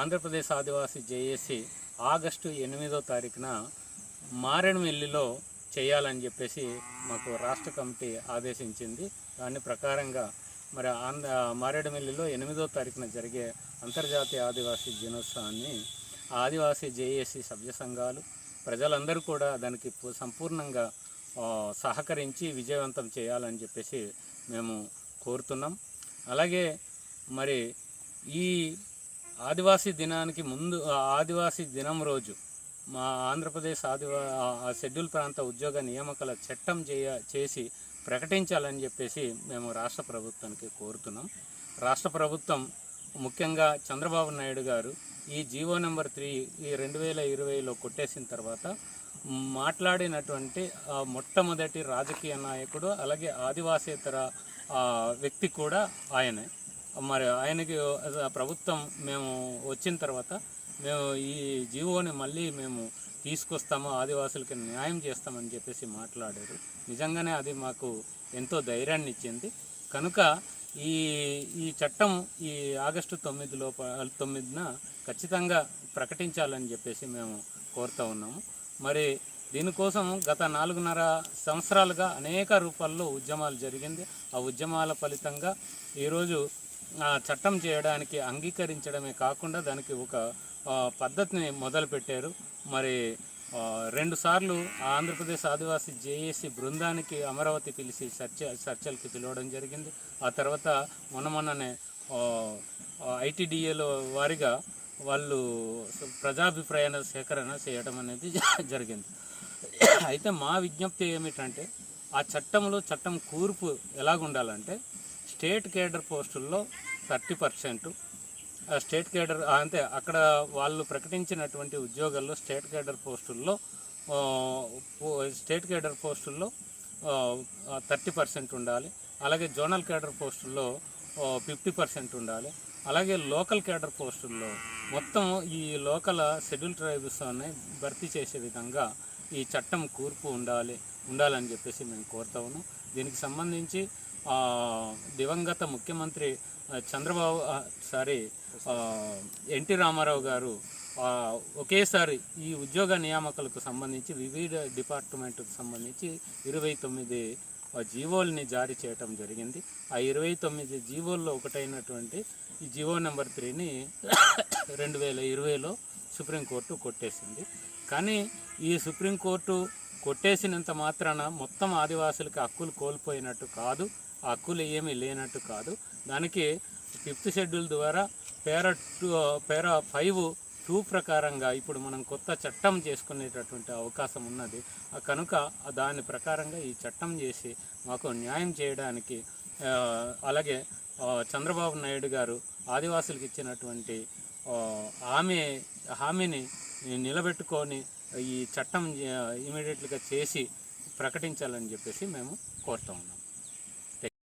ఆంధ్రప్రదేశ్ ఆదివాసీ JAC August ఎనిమిదో తారీఖున మారేడుమిల్లిలో చేయాలని చెప్పేసి మాకు రాష్ట్ర కమిటీ ఆదేశించింది. దాని ప్రకారంగా మరి ఆంధ్ర మారేడుమిల్లిలో ఎనిమిదో తారీఖున జరిగే అంతర్జాతీయ ఆదివాసీ దినోత్సవాన్ని ఆదివాసీ జేఏసీ సభ్య సంఘాలు ప్రజలందరూ కూడా దానికి సంపూర్ణంగా సహకరించి విజయవంతం చేయాలని చెప్పేసి మేము కోరుతున్నాం. అలాగే మరి ఈ ఆదివాసీ దినానికి ముందు ఆదివాసీ దినం రోజు మా ఆంధ్రప్రదేశ్ ఆదివా షెడ్యూల్ ప్రాంత ఉద్యోగ నియామకాల చట్టం చేయ చేసి ప్రకటించాలని చెప్పేసి మేము రాష్ట్ర ప్రభుత్వానికి కోరుతున్నాం. రాష్ట్ర ప్రభుత్వం ముఖ్యంగా చంద్రబాబు నాయుడు గారు ఈ జీవో నెంబర్ త్రీ ఈ రెండు వేల ఇరవైలో కొట్టేసిన తర్వాత మాట్లాడినటువంటి మొట్టమొదటి రాజకీయ నాయకుడు అలాగే ఆదివాసేతర వ్యక్తి కూడా ఆయనే. మరి ఆయనకి ప్రభుత్వం మేము వచ్చిన తర్వాత మేము ఈ జీవోని మళ్ళీ మేము తీసుకొస్తాము ఆదివాసులకి న్యాయం చేస్తామని చెప్పేసి మాట్లాడారు. నిజంగానే అది మాకు ఎంతో ధైర్యాన్ని ఇచ్చింది. కనుక ఈ ఈ చట్టం ఈ ఆగస్టు తొమ్మిది లోప తొమ్మిదిన ఖచ్చితంగా ప్రకటించాలని చెప్పేసి మేము కోరుతూ ఉన్నాము. మరి దీనికోసం గత నాలుగున్నర సంవత్సరాలుగా అనేక రూపాల్లో ఉద్యమాలు జరిగింది. ఆ ఉద్యమాల ఫలితంగా ఈరోజు చట్టం చేయడానికి అంగీకరించడమే కాకుండా దానికి ఒక పద్ధతిని మొదలుపెట్టారు. మరి రెండుసార్లు రెండు సార్లు ఆంధ్రప్రదేశ్ ఆదివాసీ జేఏసీ బృందానికి అమరావతి పిలిచి చర్చ చర్చలకి పిలవడం జరిగింది. ఆ తర్వాత మొన్న మొన్ననే ఐటీడీఏలో వారిగా వాళ్ళు ప్రజాభిప్రాయాల సేకరణ చేయడం అనేది జరిగింది. అయితే మా విజ్ఞప్తి ఏమిటంటే ఆ చట్టంలో చట్టం కూర్పు ఎలాగుండాలంటే స్టేట్ కేడర్ పోస్టుల్లో థర్టీ పర్సెంట్. స్టేట్ కేడర్ అంటే అక్కడ వాళ్ళు ప్రకటించినటువంటి ఉద్యోగాల్లో స్టేట్ కేడర్ పోస్టుల్లో పో- స్టేట్ కేడర్ పోస్టుల్లో థర్టీ పర్సెంట్ ఉండాలి. అలాగే జోనల్ కేడర్ పోస్టుల్లో ఫిఫ్టీ పర్సెంట్ ఉండాలి. అలాగే లోకల్ కేడర్ పోస్టుల్లో మొత్తం ఈ లోకల్ షెడ్యూల్ ట్రైబ్స్ భర్తీ చేసే విధంగా ఈ చట్టం కూర్పు ఉండాలి ఉండాలని చెప్పేసి మేము కోరుతా ఉన్నాం. దీనికి సంబంధించి దివంగత ముఖ్యమంత్రి చంద్రబాబు సారీ ఎన్టీ రామారావు గారు ఒకేసారి ఈ ఉద్యోగ నియామకాలకు సంబంధించి వివిధ డిపార్ట్మెంట్కు సంబంధించి ఇరవై తొమ్మిది జీవోల్ని జారీ చేయటం జరిగింది. ఆ ఇరవై తొమ్మిది జీవోల్లో ఒకటైనటువంటి ఈ జీవో నెంబర్ త్రీని రెండు వేల ఇరవైలో సుప్రీంకోర్టు కొట్టేసింది. కానీ ఈ సుప్రీంకోర్టు కొట్టేసినంత మాత్రాన మొత్తం ఆదివాసులకి హక్కులు కోల్పోయినట్టు కాదు. హక్కులు ఏమీ లేనట్టు కాదు. దానికి ఫిఫ్త్ షెడ్యూల్ ద్వారా para two para five two ప్రకారంగా ఇప్పుడు మనం కొత్త చట్టం చేసుకునేటటువంటి అవకాశం ఉన్నది. కనుక దాని ప్రకారంగా ఈ చట్టం చేసి మాకు న్యాయం చేయడానికి అలాగే చంద్రబాబు నాయుడు గారు ఆదివాసులకు ఇచ్చినటువంటి హామీ హామీని నిలబెట్టుకొని ఈ చట్టం ఇమీడియట్గా చేసి ప్రకటించాలని చెప్పేసి మేము కోరుతా ఉన్నాం.